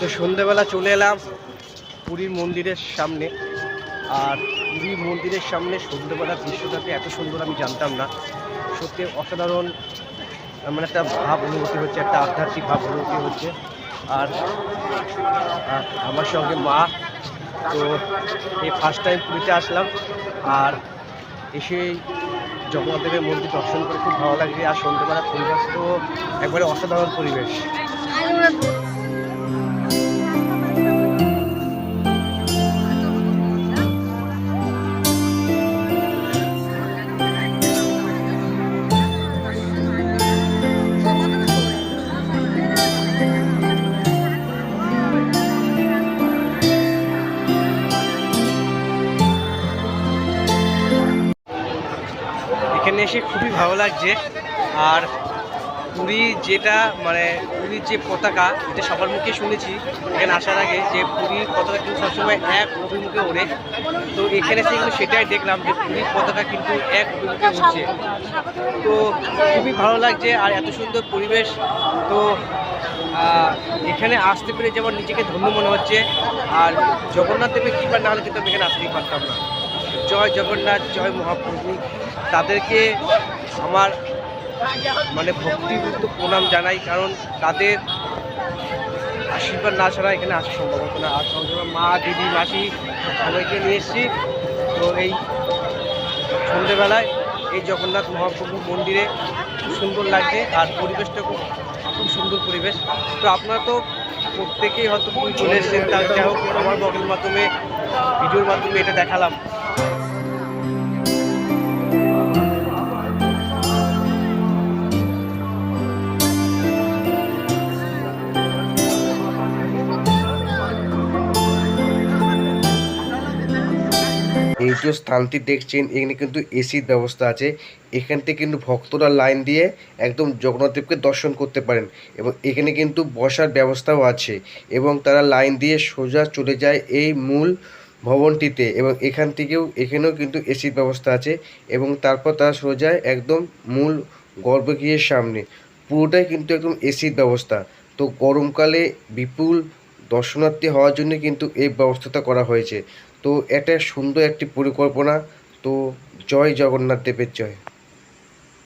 তো সন্ধেবেলা চলে এলাম পুরীর মন্দিরের সামনে। আর পুরীর মন্দিরের সামনে সন্ধ্যেবেলার দৃশ্যটাকে এত সুন্দর আমি জানতাম না। সত্যি অসাধারণ মানে একটা ভাব অনুভূতি হচ্ছে, একটা আধ্যাত্মিক ভাব অনুভূতি হচ্ছে। আর আমার সঙ্গে মা, তো এই ফার্স্ট টাইম পুরীতে আসলাম। আর এসে জগন্নাথ দেবের মন্দির দর্শন করে খুব ভালো লাগছে। আর সন্ধ্যেবেলা পরিবেশ তো একবারে অসাধারণ পরিবেশ। এসে খুবই ভালো লাগছে। আর পুরী যেটা মানে পুরীর যে পতাকা, এটা সবার মুখে শুনেছি। এখানে আসার আগে যে পুরীর পতাকা কিন্তু সবসময় এক অভিমুখে ওড়ে তো এখানে এসে কিন্তু সেটাই দেখলাম যে পুরীর পতাকা কিন্তু এক অভিমুখে উঠছে। তো খুবই ভালো লাগছে আর এত সুন্দর পরিবেশ। তো এখানে আসতে পেরে যেমন নিজেকে ধন্য মনে হচ্ছে, আর জগন্নাথ দেবের কৃপা না হলে কিন্তু আমি এখানে আসতেই পারতাম না। জয় জগন্নাথ, জয় মহাপ্রভু। তাদেরকে আমার মানে ভক্তিযুক্ত প্রণাম জানাই, কারণ তাদের আশীর্বাদ না ছাড়া এখানে আসা সম্ভব হতো না। আর সঙ্গে মা, দিদি, মাসি সবাইকে নিয়ে এসেছি। তো এই সন্ধেবেলায় এই জগন্নাথ মহাপ্রভু মন্দিরে খুব সুন্দর লাগছে আর পরিবেশটা খুব খুব সুন্দর পরিবেশ। তো আপনারা তো প্রত্যেকেই হয়তো পুরী চলে এসেছেন তার যাই হোক, আমার ব্লগের মাধ্যমে, ভিডিওর মাধ্যমে এটা দেখালাম। এই যে স্থানটি দেখছেন, এখানে কিন্তু এসির ব্যবস্থা আছে। এখান থেকে কিন্তু ভক্তরা লাইন দিয়ে একদম জগন্নাথদেবকে দর্শন করতে পারেন এবং এখানে কিন্তু বসার ব্যবস্থাও আছে এবং তারা লাইন দিয়ে সোজা চলে যায় এই মূল ভবনটিতে এবং এখান থেকেও এখানেও কিন্তু এসির ব্যবস্থা আছে এবং তারপর তারা সোজা একদম মূল গর্ভগৃহের সামনে। পুরোটাই কিন্তু একদম এসির ব্যবস্থা। তো গরমকালে বিপুল দর্শনার্থী হওয়ার জন্য কিন্তু এই ব্যবস্থাটা করা হয়েছে। তো এটা সুন্দর একটি পরিকল্পনা। তো জয় জগন্নাথ দেবের জয়।